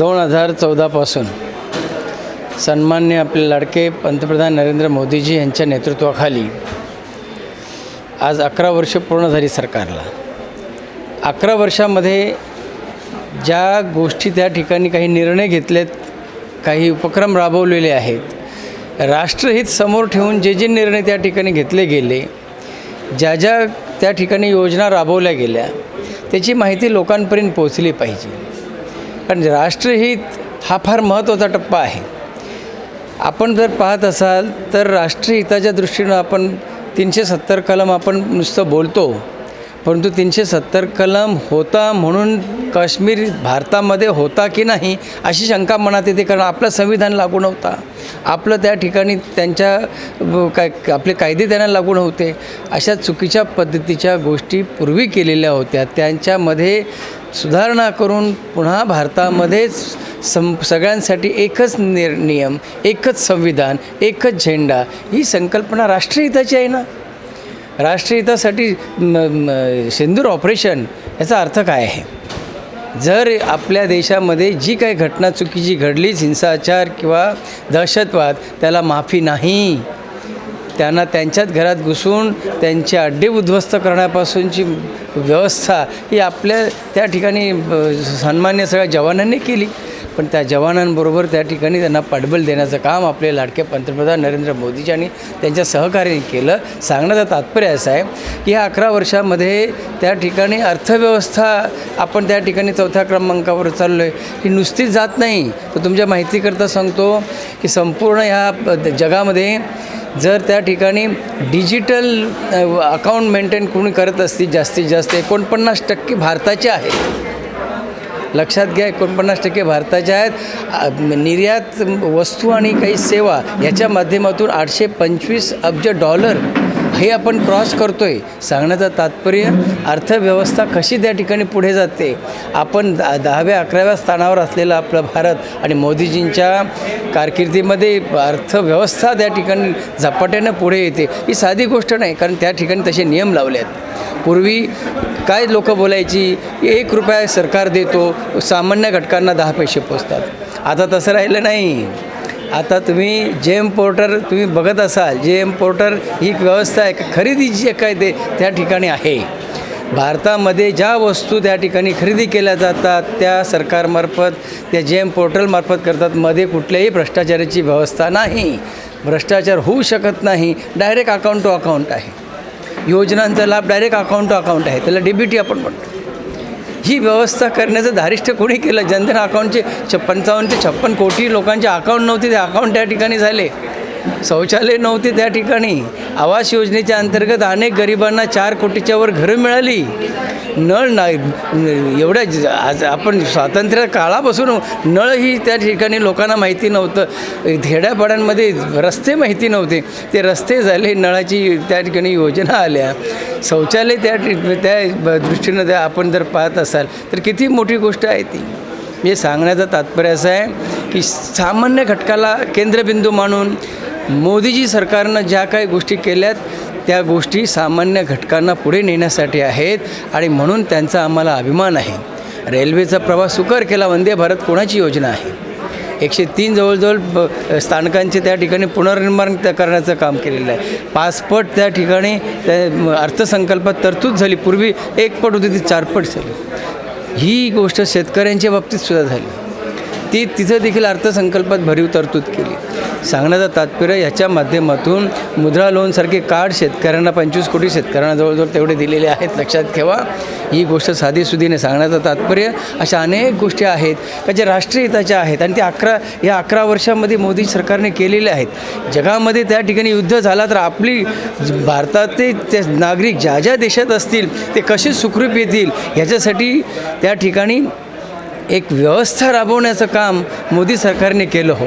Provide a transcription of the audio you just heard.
दोन हजार चौदापासून सन्मान्य आपले लाडके पंतप्रधान नरेंद्र मोदीजी यांच्या नेतृत्वाखाली आज अकरा वर्ष पूर्ण झाली सरकारला. अकरा वर्षामध्ये ज्या गोष्टी त्या ठिकाणी काही निर्णय घेतलेत काही उपक्रम राबवलेले आहेत राष्ट्रहित समोर ठेवून जे जे निर्णय त्या ठिकाणी घेतले गेले ज्या ज्या त्या ठिकाणी योजना राबवल्या गेल्या त्याची माहिती लोकांपर्यंत पोहोचली पाहिजे. कारण राष्ट्रहित हा फार महत्त्वाचा टप्पा आहे. आपण जर पाहत असाल तर राष्ट्रहिताच्या दृष्टीनं आपण तीनशे सत्तर कलम आपण नुसतं बोलतो. परंतु तीनशे सत्तर कलम होता म्हणून काश्मीर भारतामध्ये होता की नाही अशी शंका मनात येते कारण आपलं संविधान लागू नव्हता. आपलं त्या ठिकाणी त्यांच्या काय आपले कायदे त्यांना लागू नव्हते. अशा चुकीच्या पद्धतीच्या गोष्टी पूर्वी केलेल्या होत्या. त्यांच्यामध्ये सुधारणा करून पुन्हा भारतामध्येच सं सगळ्यांसाठी एकच निर नियम एकच संविधान एकच झेंडा ही संकल्पना राष्ट्रहिताची आहे ना? राष्ट्रहितासाठी सिंदूर ऑपरेशन याचा अर्थ काय आहे? जर आपल्या देशामध्ये जी काही घटना चुकीची घडलीच हिंसाचार किंवा दहशतवाद त्याला माफी नाही. त्यांना त्यांच्याच घरात घुसून त्यांचे अड्डे उद्ध्वस्त करण्यापासूनची व्यवस्था ही आपल्या त्या ठिकाणी सन्मान्य सगळ्या जवानांनी केली. पण त्या जवानांबरोबर त्या ठिकाणी त्यांना पाठबळ देण्याचं काम आपले लाडके पंतप्रधान नरेंद्र मोदीजी आणि त्यांच्या सहकार्याने केलं. सांगण्याचं तात्पर्य असं आहे की ह्या अकरा वर्षामध्ये त्या ठिकाणी अर्थव्यवस्था आपण त्या ठिकाणी चौथ्या क्रमांकावर चाललो आहे ही नुसतीच जात नाही. तर तुमच्या माहितीकरता सांगतो की संपूर्ण ह्या प- जगामध्ये जर त्या ठिकाणी डिजिटल अकाउंट मेंटेन कोणी करत असतील जास्तीत जास्त एकोणपन्नास टक्के भारताचे आहेत. लक्षात घ्या एकोणपन्नास टक्के भारताच्या आहेत. निर्यात वस्तू आणि काही सेवा याच्या माध्यमातून आठशे पंचवीस अब्ज डॉलर हे आपण क्रॉस करतो आहे सांगण्याचं तात्पर्य अर्थव्यवस्था कशी त्या ठिकाणी पुढे जाते? आपण दा दहाव्या अकराव्या स्थानावर असलेलं आपलं भारत आणि मोदीजींच्या कारकिर्दीमध्ये अर्थव्यवस्था त्या ठिकाणी झपाट्यानं पुढे येते ही साधी गोष्ट नाही कारण त्या ठिकाणी तसे नियम लावले आहेत. पूर्वी काय लोक बोलायची? एक रुपया सरकार देतो सामान्य घटकांना दहा पैसे पोचतात. आता तसं राहिलं नाही. आता तुम्ही जे एम पोर्टर तुम्ही बघत असाल जे एम पोर्टर ही व्यवस्था आहे. का खरेदी जी काय ते त्या ठिकाणी आहे. भारतामध्ये ज्या वस्तू त्या ठिकाणी खरेदी केल्या जातात त्या सरकारमार्फत त्या जे एम पोर्टलमार्फत करतात. मध्ये कुठल्याही भ्रष्टाचाराची व्यवस्था नाही. भ्रष्टाचार होऊ शकत नाही. डायरेक्ट अकाउंट टू अकाउंट आहे. योजनांचा लाभ डायरेक्ट अकाउंट टू अकाउंट आहे. त्याला डी बी टी आपण म्हणतो. ही व्यवस्था करण्याचं धारिष्ट कोणी केलं? जनधन अकाउंटचे छ पंचावन्न ते छप्पन कोटी लोकांचे अकाउंट नव्हते ते अकाउंट त्या ठिकाणी झाले. शौचालय नव्हते त्या ठिकाणी. आवास योजनेच्या अंतर्गत अनेक गरिबांना चार कोटीच्या वर घरं मिळाली. नळ नाही एवढ्या ज- आज आपण स्वातंत्र्य काळापासून नळ ही त्या ठिकाणी लोकांना माहिती नव्हतं. खेड्यापाड्यांमध्ये रस्ते माहिती नव्हते. ते रस्ते झाले नळाची त्या ठिकाणी योजना आल्या. शौचालय त्या त्या दृष्टीनं त्या आपण जर पाहत असाल तर किती मोठी गोष्ट आहे ती. हे सांगण्याचं तात्पर्य असं आहे की सामान्य घटकाला केंद्रबिंदू मानून मोदीजी सरकारनं ज्या काही गोष्टी केल्यात त्या गोष्टी सामान्य घटकांना पुढे नेण्यासाठी आहेत आणि म्हणून त्यांचा आम्हाला अभिमान आहे. रेल्वेचा प्रवास सुकर केला वंदे भारत कोणाची योजना आहे? एकशे तीन जवळजवळ ब- स्थानकांचे त्या ठिकाणी पुनर्निर्माण करण्याचं काम केलेलं आहे. पाचपट त्या ठिकाणी त्या अर्थसंकल्पात तरतूद झाली. पूर्वी एक पट होती ती चारपट झाली. ही गोष्ट शेतकऱ्यांच्या बाबतीत सुद्धा झाली. ती तिथं देखील अर्थसंकल्पात भरीव तरतूद केली. सांगण्याचा तात्पर्य ह्याच्या माध्यमातून मुद्रा लोनसारखे कार्ड शेतकऱ्यांना पंचवीस कोटी शेतकऱ्यांना जवळजवळ तेवढे दिलेले आहेत. लक्षात ठेवा ही गोष्ट साधीसुधीने सांगण्याचं तात्पर्य अशा अनेक गोष्टी आहेत का ज्या राष्ट्रहिताच्या आहेत आणि त्या अकरा या अकरा वर्षामध्ये मोदी सरकारने केलेल्या आहेत. जगामध्ये त्या ठिकाणी युद्ध झाला तर आपली ज- ते नागरिक ज्या ज्या देशात असतील ते कसे सुखरूप येतील ह्याच्यासाठी त्या ठिकाणी एक व्यवस्था राबवण्याचं काम मोदी सरकारने केलं हो.